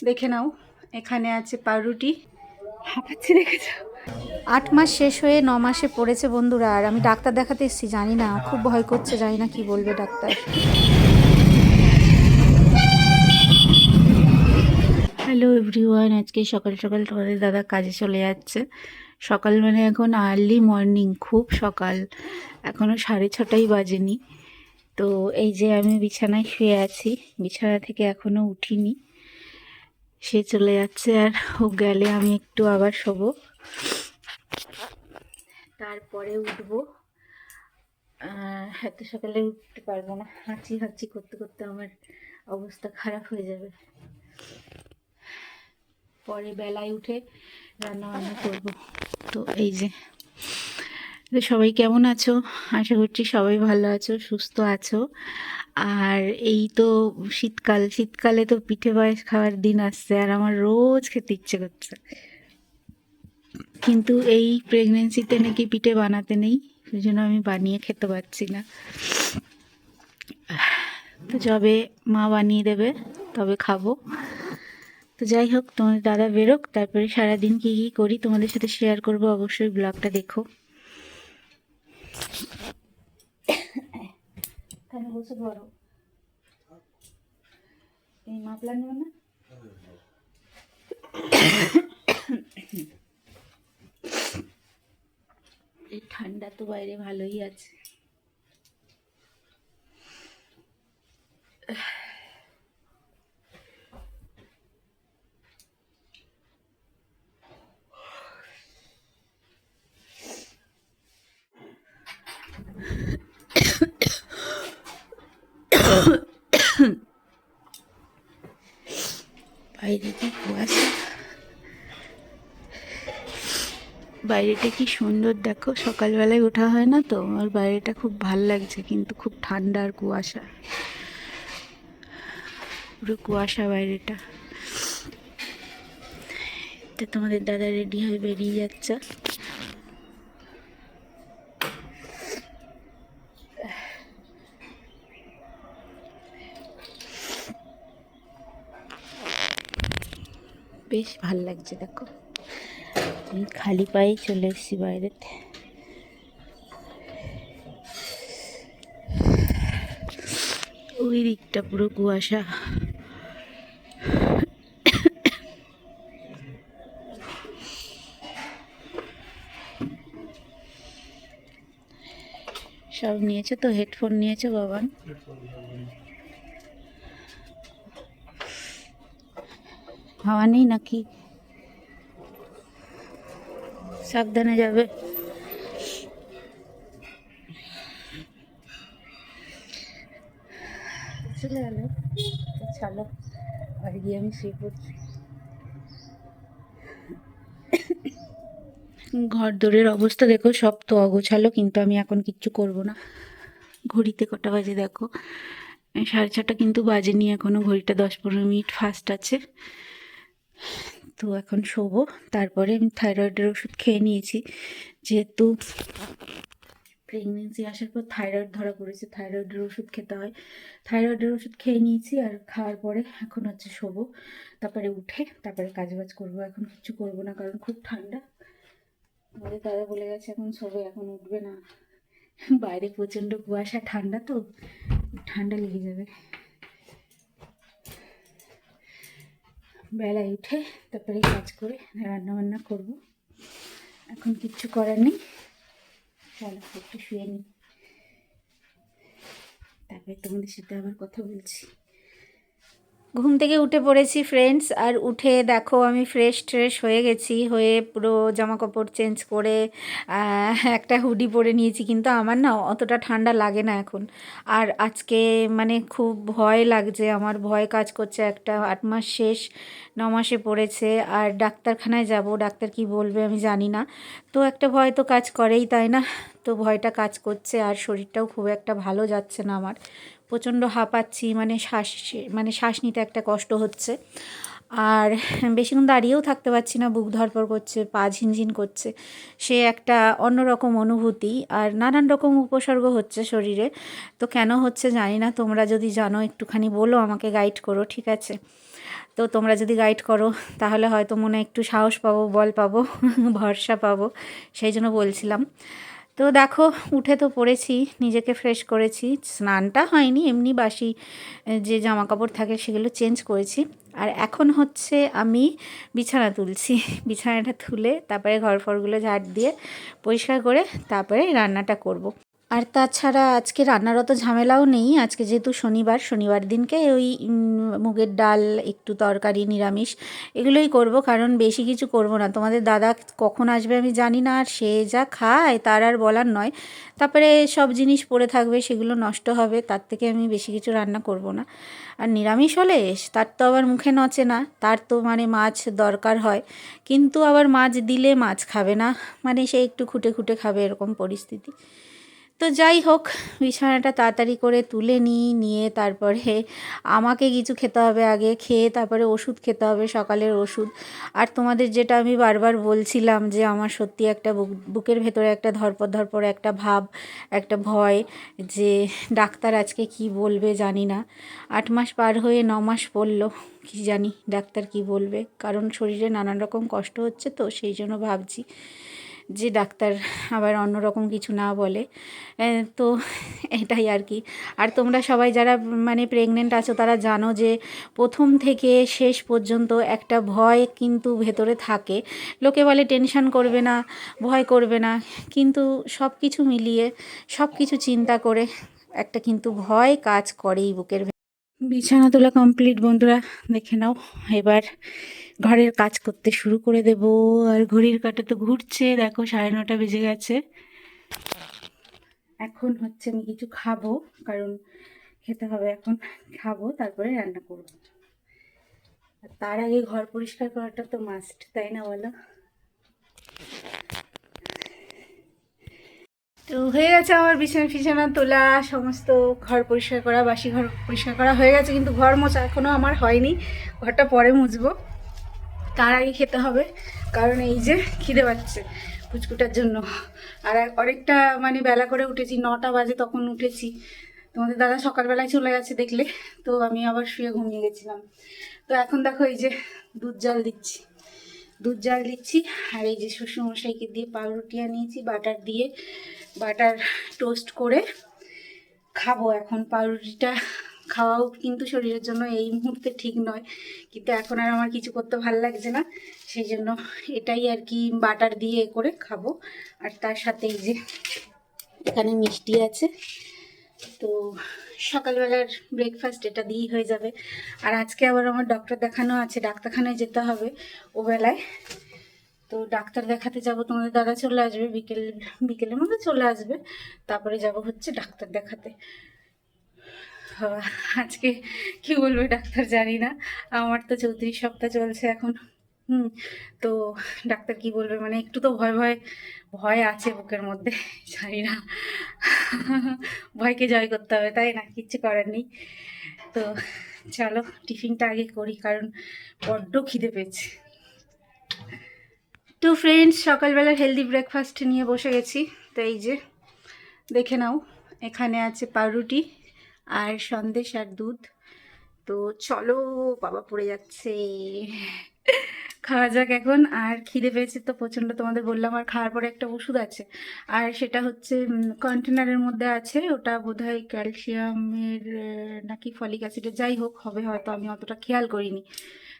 দেখে নাও এখানে আছে পাউরুটি। হাঁপাচ্ছি দেখে যাও। আট মাস শেষ হয়ে ন মাসে পড়েছে বন্ধুরা আর আমি ডাক্তার দেখাতে এসেছি জানি না খুব ভয় করছে জানি না কি বলবে ডাক্তার। হ্যালো এভরিওয়ান আজকে সকাল সকাল তোমাদের দাদা কাজে চলে যাচ্ছে। সকাল মানে এখন আর্লি মর্নিং খুব সকাল। এখনও সাড়ে ছটাই বাজেনি। তো এই যে আমি বিছানায় শুয়ে আছি বিছানা থেকে এখনও উঠিনি। সে চলে যাচ্ছে আর ও গেলে আমি একটু আবার শোবো। তারপরে উঠবো। এত সকালে উঠতে পারব না। হাঁচি হাঁচি করতে করতে আমার অবস্থা খারাপ হয়ে যাবে। পরে বেলায় উঠে রান্না বান্না করব। তো এই যে সবাই কেমন আছো? আশা করছি সবাই ভালো আছো, সুস্থ আছো। আর এই তো শীতকাল, শীতকালে তো পিঠে পায়েস খাওয়ার দিন আসছে আর আমার রোজ খেতে ইচ্ছে করছে। কিন্তু এই প্রেগনেন্সিতে নাকি পিঠে বানাতে নেই, সেই জন্য আমি বানিয়ে খেতে পারছি না। তো যবে মা বানিয়ে দেবে, তবে খাব। তো যাই হোক, তোমাদের দাদা বেরোক, তারপরে সারাদিন কী কী করি তোমাদের সাথে শেয়ার করব, অবশ্যই ব্লগটা দেখো। তাহলে বসে ধরো। এই মাপলা নেবে না? এই ঠান্ডা তো বাইরে ভালোই আছে। বাইরে কি কুয়াশা। বাইরেটা কি সুন্দর, দেখো সকালবেলায় ওঠা হয় না তো? আমার বাইরেটা খুব ভালো লাগছে, কিন্তু খুব ঠান্ডা আর কুয়াশা। পুরো কুয়াশা বাইরেটা। তোমাদের দাদা রেডি হয়ে বেরিয়ে যাচ্ছে। বেশ ভালো লাগছে দেখো। আমি খালি পায়ে চলে এসেছি বাইরেতে ওই দিকটা পুরো কুয়াশা। সব নিয়েছো তো? হেডফোন নিয়েছো বাবান? হাওয়া নেই নাকি সাবধানে যাবে। চলে গেল চলো আর গিয়ে আমি শুয়ে পড়ছি। ঘর দৌড়ের অবস্থা দেখো সব তো অগোছালো কিন্তু আমি এখন কিচ্ছু করব না। ঘড়িতে কটা বাজে দেখো। সাড়ে ছটা কিন্তু বাজেনি এখনও ঘড়িটা দশ পনেরো মিনিট ফাস্ট আছে। তো এখন শোবো। তারপরে আমি থাইরয়েডের ওষুধ খেয়ে নিয়েছি। যেহেতু প্রেগনেন্সি আসার পর থাইরয়েড ধরা পড়েছে থাইরয়েডের ওষুধ খেতে হয়। থাইরয়েডের ওষুধ খেয়ে নিয়েছি আর খাওয়ার পরে এখন হচ্ছে শোবো। তারপরে উঠে তারপরে কাজ বাজ করব। এখন কিছু করব না কারণ খুব ঠান্ডা। আমাদের দাদা বলে গেছে, এখন শোবে, এখন উঠবে না। বাইরে প্রচণ্ড কুয়াশা, ঠান্ডা তো। ঠান্ডা লেগে যাবে। বেলায় উঠে তারপরে কাজ করে রান্না বান্না করব। এখন কিচ্ছু করার নেই। চলো, একটু শুয়ে নিই তারপরে তোমাদের সাথে আবার কথা বলছি। ঘুম থেকে উঠে পড়েছি ফ্রেন্ডস আর উঠে দেখো আমি ফ্রেশ ট্রেশ হয়ে গেছি, হয়ে পুরো জামা কাপড় চেঞ্জ করে একটা হুডি পরে নিয়েছি, কিন্তু আমার না অতটা ঠান্ডা লাগে না এখন। আর আজকে মানে খুব ভয় লাগছে, আমার ভয় কাজ করছে একটা আট মাস শেষ, ন মাসে পড়েছে, আর ডাক্তারখানায় যাব, ডাক্তার কি বলবে আমি জানি না। তো একটা ভয় তো কাজ করেই, তাই না? তো ভয়টা কাজ করছে, আর শরীরটাও খুব একটা ভালো যাচ্ছে না আমার। প্রচণ্ড হাঁপাচ্ছি মানে শ্বাস মানে শ্বাস নিতে একটা কষ্ট হচ্ছে। আর বেশিক্ষণ দাঁড়িয়েও থাকতে পারছি না, বুক ধরপড় করছে, পা ঝিনঝিন করছে। সে একটা অন্যরকম অনুভূতি আর নানান রকম উপসর্গ হচ্ছে শরীরে। তো কেন হচ্ছে জানি না, তোমরা যদি জানো একটুখানি বলো, আমাকে গাইড করো, ঠিক আছে? তো তোমরা যদি গাইড করো, তাহলে হয়তো মনে একটু সাহস পাবো, বল পাবো, ভরসা পাবো, সেই জন্য বলছিলাম। তো দেখো, উঠে তো পড়েছি, নিজেকে ফ্রেশ করেছি। স্নানটা হয়নি, এমনি বাসি যে জামা কাপড় থাকে সেগুলো চেঞ্জ করেছি। আর এখন হচ্ছে আমি বিছানা তুলছি। বিছানাটা তুলে তারপরে ঘর ফরগুলো ঝাড় দিয়ে পরিষ্কার করে তারপরে রান্নাটা করব। আর তাছাড়া আজকে রান্নার অত ঝামেলাও নেই। আজকে যেহেতু শনিবার শনিবার দিনকে ওই মুগের ডাল, একটু তরকারি, নিরামিষ এগুলোই করব কারণ বেশি কিছু করব না। তোমাদের দাদা কখন আসবে আমি জানি না আর সে যা খায় তার আর বলার নয়। তারপরে সব জিনিস পড়ে থাকবে, সেগুলো নষ্ট হবে, তার থেকে আমি বেশি কিছু রান্না করব না। আর নিরামিষ হলে তার তো আবার মুখে নচে না, তার তো মানে মাছ দরকার হয়। কিন্তু আবার মাছ দিলে মাছ খাবে না মানে সে একটু খুঁটে খুঁটে খাবে এরকম পরিস্থিতি। তো যাই হোক, বিছানাটা তাড়াতাড়ি করে তুলে নিই, নিয়ে তারপরে আমাকে কিছু খেতে হবে আগে, খেয়ে তারপরে ওষুধ খেতে হবে, সকালের ওষুধ। আর তোমাদের যেটা আমি বারবার বলছিলাম যে আমার সত্যি একটা বুক, বুকের ভেতরে একটা ধরপর ধরপর একটা ভাব, একটা ভয় যে ডাক্তার আজকে কি বলবে জানি না। আট মাস পার হয়ে ন মাস পড়ল, কি জানি ডাক্তার কি বলবে? কারণ শরীরে নানান রকম কষ্ট হচ্ছে তো, সেই জন্য ভাবছি যে ডাক্তার আবার অন্যরকম কিছু না বলে তো এটাই আর কি। আর তোমরা সবাই যারা মানে প্রেগনেন্ট আছো, তারা জানো যে প্রথম থেকে শেষ পর্যন্ত একটা ভয় কিন্তু ভেতরে থাকে। লোকে বলে টেনশন করবে না, ভয় করবে না, কিন্তু সব কিছু মিলিয়ে সব কিছু চিন্তা করে একটা কিন্তু ভয় কাজ করেই বুকের বিছানা তোলা কমপ্লিট বন্ধুরা, দেখে নাও। এবার ঘরের কাজ করতে শুরু করে দেব। আর ঘড়ির কাঁটা তো ঘুরছে, দেখো সাড়ে নটা বেজে গেছে। এখন হচ্ছে আমি কিছু খাব, কারণ খেতে হবে এখন। খাব, তারপরে রান্না করব। তার আগে ঘর পরিষ্কার করাটা তো মাস্ট তাই না বলো? তো হয়ে গেছে আমার বিছানা ফিছানা তোলা, সমস্ত ঘর পরিষ্কার করা, বাসি ঘর পরিষ্কার করা হয়ে গেছে, কিন্তু ঘর মোছা এখনও আমার হয়নি। ঘরটা পরে মুছবো। তার আগে খেতে হবে। কারণ এই যে খিদে পাচ্ছে পুচকুটার জন্য। আর অনেকটা মানে বেলা করে উঠেছি, নটা বাজে তখন উঠেছি। তোমাদের দাদা সকালবেলায় চলে গেছে দেখলে, তো আমি আবার শুয়ে ঘুমিয়ে গেছিলাম। তো এখন দেখো এই যে দুধ জল দিচ্ছি। দুধ জাল দিচ্ছি, আর এই যে শ্বশুরমশাইকে দিয়ে পাউরুটি আনিয়েছি, বাটার দিয়ে বাটার টোস্ট করে খাব এখন পাউরুটিটা। খাওয়াও কিন্তু শরীরের জন্য এই মুহূর্তে ঠিক নয়। কিন্তু এখন আর আমার কিছু করতে ভালো লাগছে না। সেই জন্য এটাই আর কি বাটার দিয়ে করে খাব। আর তার সাথে এই যে এখানে মিষ্টি আছে। তো সকালবেলার ব্রেকফাস্ট এটা দিয়েই হয়ে যাবে। আর আজকে আবার আমার ডক্টর দেখানো আছে। ডাক্তারখানায় যেতে হবে ও বেলায় তো ডাক্তার দেখাতে যাব। তোমাদের দাদা চলে আসবে। বিকেল, বিকেলের মধ্যে চলে আসবে। তারপরে যাব হচ্ছে ডাক্তার দেখাতে। আজকে কি বলবে, ডাক্তার জানি না। আমার তো চৌত্রিশ সপ্তাহ চলছে এখন। হুম, তো ডাক্তার কি বলবে? মানে একটু তো ভয় ভয় ভয় আছে বুকের মধ্যে, জানি না। ভয়কে জয় করতে হবে, তাই না? কিচ্ছু করার নেই। তো চলো, টিফিনটা আগে করি, কারণ বড্ড খিদে পেয়েছে। তো ফ্রেন্ডস সকালবেলার হেলদি ব্রেকফাস্ট নিয়ে বসে গেছি। তো এই যে, দেখে নাও, এখানে আছে পাউরুটি। আর সন্দেশ আর দুধ। তো চলো, বাবা পড়ে যাচ্ছে। খাওয়া যাক এখন। আর খিদে পেয়েছে তো প্রচণ্ড তোমাদের বললাম, আর খাওয়ার পরে একটা ওষুধ আছে। আর সেটা হচ্ছে কন্টেনারের মধ্যে আছে। ওটা বোধহয় ক্যালসিয়ামের নাকি ফলিক অ্যাসিডের, যাই হোক, হবে হয়তো, আমি অতটা খেয়াল করিনি।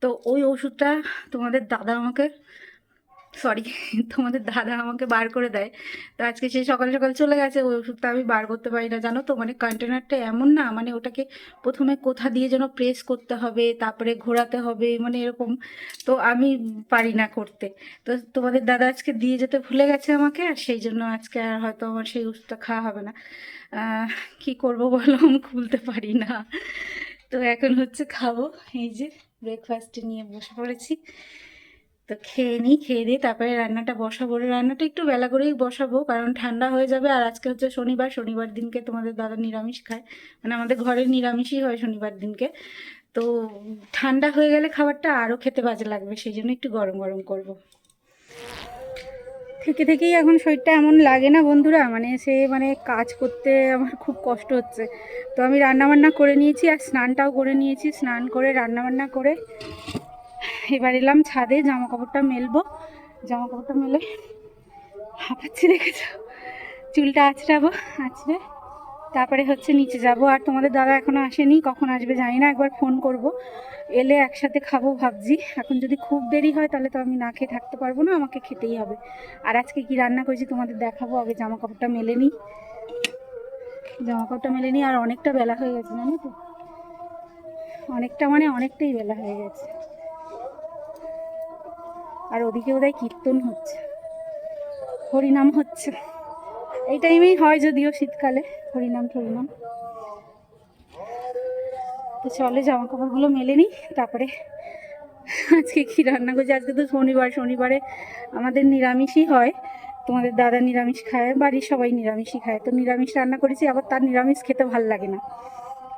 তো ওই ওষুধটা তোমাদের দাদা আমাকে সরি তোমাদের দাদা আমাকে বার করে দেয়। তো আজকে সে সকাল সকাল চলে গেছে, ওই ওষুধটা আমি বার করতে পারি না, জানো তো? মানে কন্টেনারটা এমন না মানে ওটাকে প্রথমে কোথা দিয়ে যেন প্রেস করতে হবে, তারপরে ঘোরাতে হবে মানে এরকম। তো আমি পারি না করতে। তো তোমাদের দাদা আজকে দিয়ে যেতে ভুলে গেছে আমাকে, আর সেই জন্য আজকে আর হয়তো আমার সেই ওষুধটা খাওয়া হবে না। কি করব বলো? আমি খুলতে পারি না। তো এখন হচ্ছে খাব, এই যে ব্রেকফাস্টে নিয়ে বসে পড়েছি। তো খেয়ে নিই, খেয়ে দিয়ে তারপরে রান্নাটা বসাবো। রান্নাটা একটু বেলা করেই বসাবো, কারণ ঠান্ডা হয়ে যাবে। আর আজকে হচ্ছে শনিবার শনিবার দিনকে তোমাদের দাদা নিরামিষ খায়। মানে আমাদের ঘরে নিরামিষই হয় শনিবার দিনকে। তো ঠান্ডা হয়ে গেলে খাবারটা আরও খেতে বাজে লাগবে, সেই জন্য একটু গরম গরম করব। থেকে থেকেই এখন শরীরটা এমন লাগে না বন্ধুরা মানে সে মানে কাজ করতে আমার খুব কষ্ট হচ্ছে। তো আমি রান্নাবান্না করে নিয়েছি আর স্নানটাও করে নিয়েছি, স্নান করে রান্নাবান্না করে এবার এলাম ছাদে জামা কাপড়টা মেলবো। জামা কাপড়টা মেলে হাঁপাচ্ছি, দেখেছ? চুলটা আছড়াবো আছড়ে তারপরে হচ্ছে নিচে যাব। আর তোমাদের দাদা এখনও আসেনি, কখন আসবে জানি না, একবার ফোন করব। এলে একসাথে খাব ভাবছি। এখন যদি খুব দেরি হয়, তাহলে তো আমি না খেয়ে থাকতে পারব না, আমাকে খেতেই হবে। আর আজকে কি রান্না করেছি তোমাদের দেখাবো, আগে জামা কাপড়টা মেলে নিই। জামা কাপড়টা মেলে নিই, আর অনেকটা বেলা হয়ে গেছে, জানো তো? অনেকটা মানে অনেকটাই বেলা হয়ে গেছে। আর ওদিকে বোধহয় কীর্তন হচ্ছে। হরিনাম হচ্ছে। এই টাইমেই হয় যদিও শীতকালে, হরিনাম টরিনাম তো চলে জামা কাপড়গুলো মেলে নিই, তারপরে আজকে কী রান্না করছি? আজকে তো শনিবার, শনিবারে আমাদের নিরামিষই হয়। তোমাদের দাদা নিরামিষ খায়, বাড়ির সবাই নিরামিষই খায়। তো নিরামিষ রান্না করেছি, আবার তার নিরামিষ খেতে ভালো লাগে না।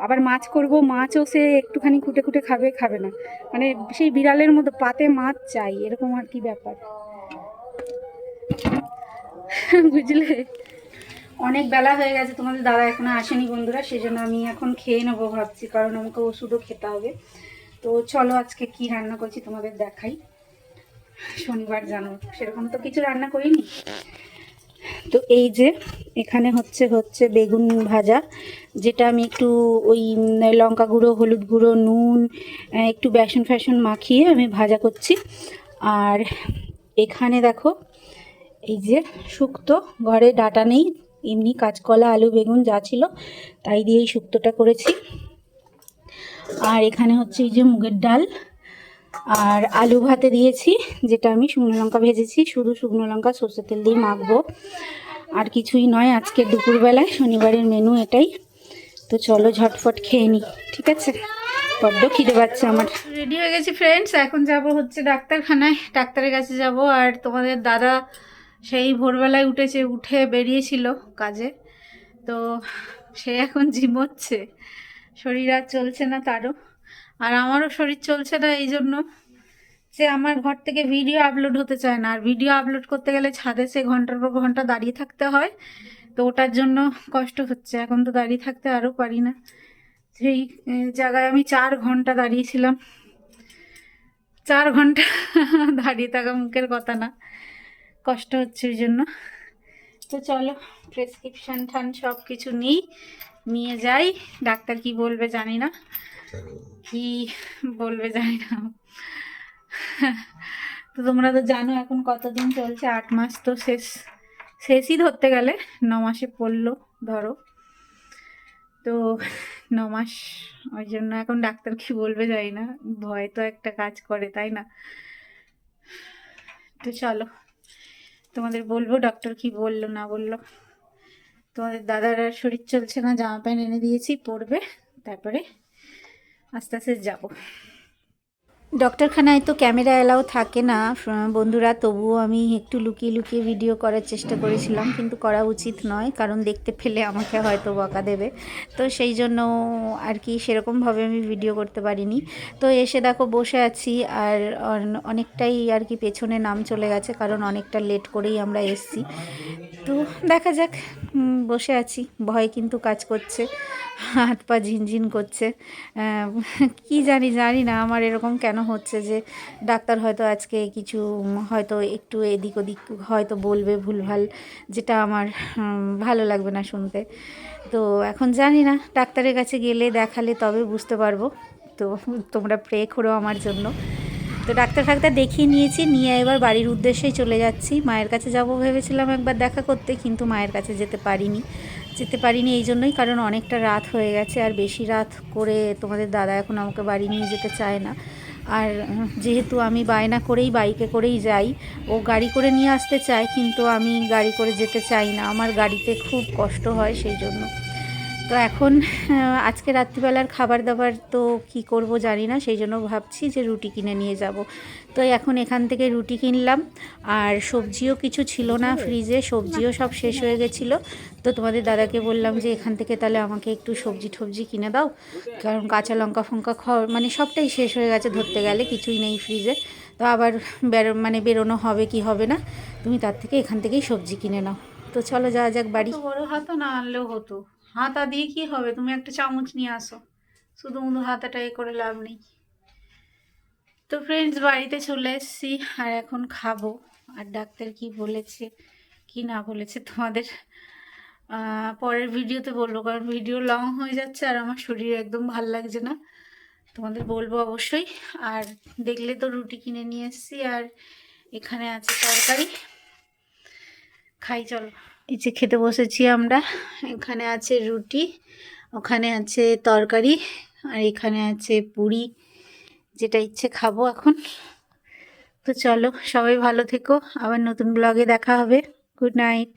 আবার মাছ করব, মাছও সে একটুখানি খুঁটে খুঁটে খাবে খাবে না। মানে সেই বিড়ালের মতো পাতে মাছ চাই, এরকম আর কি ব্যাপার। বুঝলে? অনেক বেলা হয়ে গেছে, তোমাদের দাদা এখনও আসেনি বন্ধুরা সেই জন্য আমি এখন খেয়ে নেব ভাবছি, কারণ আমাকে ওষুধও খেতে হবে। তো চলো আজকে কি রান্না করছি তোমাদের দেখাই। শনিবার জানো সেরকম তো কিছু রান্না করিনি। তো এই যে, এখানে হচ্ছে হচ্ছে বেগুন ভাজা, যেটা আমি একটু ওই লঙ্কা গুঁড়ো, হলুদ গুঁড়ো, নুন একটু বেসন ফ্যাশন মাখিয়ে আমি ভাজা করছি। আর এখানে দেখো, এই যে শুক্তো, ঘরে ডাটা নেই, এমনি কাঁচকলা, আলু, বেগুন যা ছিল, তাই দিয়েই শুক্তোটা করেছি। আর এখানে হচ্ছে এই যে মুগের ডাল আর আলু ভাতে দিয়েছি, যেটা আমি শুকনো লঙ্কা ভেজেছি, শুধু শুকনো লঙ্কা, সর্ষের তেল দিয়ে মাখবো। আর কিছুই নয়, আজকে দুপুরবেলায় শনিবারের মেনু এটাই। তো চলো ঝটফট খেয়ে নিই ঠিক আছে? বড্ড খিদে পাচ্ছে আমার। রেডি হয়ে গেছি ফ্রেন্ডস এখন যাব হচ্ছে ডাক্তারখানায়। ডাক্তারের কাছে যাব, আর তোমাদের দাদা সেই ভোরবেলায় উঠেছে, উঠে বেরিয়েছিল কাজে। তো সে এখন ঝিমোচ্ছে শরীর আর চলছে না তারও। আর আমারও শরীর চলছে না এই জন্য যে আমার ঘর থেকে ভিডিও আপলোড হতে চায় না। আর ভিডিও আপলোড করতে গেলে ছাদে সে ঘণ্টার পর ঘণ্টা দাঁড়িয়ে থাকতে হয়। তো ওটার জন্য কষ্ট হচ্ছে। এখন তো দাঁড়িয়ে থাকতে আরও পারি না। সেই জায়গায় আমি চার ঘণ্টা দাঁড়িয়েছিলাম। চার ঘণ্টা দাঁড়িয়ে থাকা মুখের কথা না। কষ্ট হচ্ছে ওই জন্য। তো চলো প্রেসক্রিপশান ঠান সব কিছু নিই। নিয়ে যাই। ডাক্তার কি বলবে জানি না। কি বলবে জানি না। তো তোমরা তো জানো এখন কতদিন চলছে আট মাস তো শেষ। শেষই ধরতে গেলে ন মাসে পড়ল ধরো। তো ন মাস ওই জন্য এখন ডাক্তার কি বলবে জানি না। ভয় তো একটা কাজ করে তাই না? তো চলো তোমাদের বলব ডক্টর কি বলল না বলল। তোমাদের দাদার আর শরীর চলছে না, জামা প্যান্ট এনে দিয়েছি, পরবে, তারপরে আস্তে আস্তে যাব। ডক্টরখানায় তো ক্যামেরা এলাও থাকে না বন্ধুরা, তবুও আমি একটু লুকিয়ে লুকিয়ে ভিডিও করার চেষ্টা করেছিলাম, কিন্তু করা উচিত নয়, কারণ দেখতে পেলে আমাকে হয়তো বকা দেবে। তো সেই জন্য আর কি সেরকমভাবে আমি ভিডিও করতে পারিনি। তো এসে দেখো বসে আছি, আর অনেকটাই আর কি পেছনে নাম চলে গেছে, কারণ অনেকটা লেট করেই আমরা এসছি। তো দেখা যাক বসে আছি, ভয় কিন্তু কাজ করছে, হাত পা ঝিনঝিন করছে কি জানি জানি না আমার এরকম কেন হচ্ছে যে ডাক্তার হয়তো আজকে কিছু হয়তো একটু এদিক ওদিক হয়তো বলবে ভুলভাল, যেটা আমার ভালো লাগবে না শুনতে। তো এখন জানি না, ডাক্তারের কাছে গেলে দেখালে তবে বুঝতে পারব। তো তোমরা প্রে করো আমার জন্য। তো ডাক্তার ফাক্তার দেখিয়ে নিয়েছি, নিয়ে এবার বাড়ির উদ্দেশ্যেই চলে যাচ্ছি। মায়ের কাছে যাব ভেবেছিলাম একবার দেখা করতে, কিন্তু মায়ের কাছে যেতে পারিনি। যেতে পারিনি এই জন্যই, কারণ অনেকটা রাত হয়ে গেছে, আর বেশি রাত করে তোমাদের দাদা এখন আমাকে বাড়ি নিয়ে যেতে চায় না। আর যেহেতু আমি বায়না করেই, বাইকে করেই যাই, ও গাড়ি করে নিয়ে আসতে চায়, কিন্তু আমি গাড়ি করে যেতে চাই না। আমার গাড়িতে খুব কষ্ট হয় সেই জন্য। তো এখন আজকে রাত্রিবেলার খাবার দাবার তো কি করব জানি না, সেই জন্য ভাবছি যে রুটি কিনে নিয়ে যাব। তো এখন এখান থেকে রুটি কিনলাম, আর সবজিও কিছু ছিল না ফ্রিজে, সবজিও সব শেষ হয়ে গেছিল। তো তোমাদের দাদাকে বললাম যে এখান থেকে তাহলে আমাকে একটু সবজি টবজি কিনে দাও, কারণ কাঁচা লঙ্কা ফঙ্কা খাওয়া মানে সবটাই শেষ হয়ে গেছে ধরতে গেলে, কিছুই নেই ফ্রিজে। তো আবার বেরো মানে বেরোনো হবে কি হবে না, তুমি তার থেকে এখান থেকেই সবজি কিনে নাও। তো চলো যাওয়া যাক বাড়ি। বড় হাতা না আনলেও হতো। হাতা দিয়ে কি হবে? তুমি একটা চামচ নিয়ে আসো। শুধু শুধু হাতাটা এ করে লাভ নেই। তো ফ্রেন্ডস বাড়িতে চলে এসেছি আর এখন খাব। আর ডাক্তার কি বলেছে, কি না বলেছে তোমাদের পরের ভিডিওতে বলব। কারণ ভিডিও লং হয়ে যাচ্ছে আর আমার শরীর একদম ভালো লাগছে না। তোমাদের বলব অবশ্যই। আর দেখলে তো রুটি কিনে নিয়ে এসেছি আর এখানে আছে তরকারি। খাই, চলো। এই যে খেতে বসেছি আমরা। এখানে আছে রুটি, ওখানে আছে তরকারি, আর এখানে আছে পুরি। যেটা ইচ্ছে খাব এখন। তো চলো, সবাই ভালো থেকো। আবার নতুন ব্লগে দেখা হবে। Good night